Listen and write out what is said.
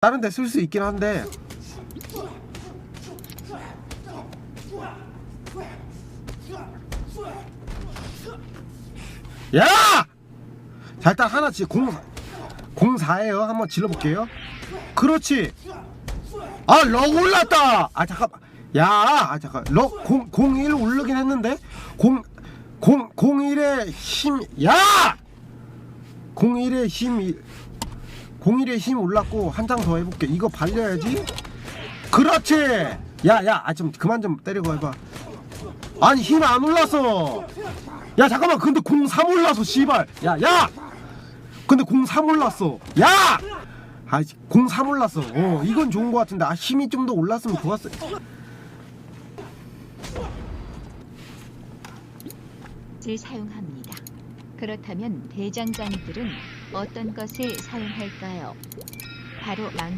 다른 데 쓸 수 있긴 한데. 야! 자 일단 하나 지 공, 공사예요. 한번 질러볼게요. 그렇지. 아럭 올랐다! 아 잠깐만 야 아, 잠깐. 럭공 01 오르긴 했는데 공, 공, 01의 힘야! 01의 힘이 01의 힘 올랐고 한 장 더 해볼게. 이거 발려야지. 그렇지! 야야 아 좀 그만 좀 때리고 해봐. 아니 힘 안 올랐어. 야 잠깐만. 근데 03 올랐어 씨발. 야야! 근데 03 올랐어. 야! 아, 03 올랐어. 어 이건 좋은 거 같은데. 아 힘이 좀 더 올랐으면 좋았어. 을 사용합니다. 그렇다면 대장장이들은 어떤 것을 사용할까요? 바로 망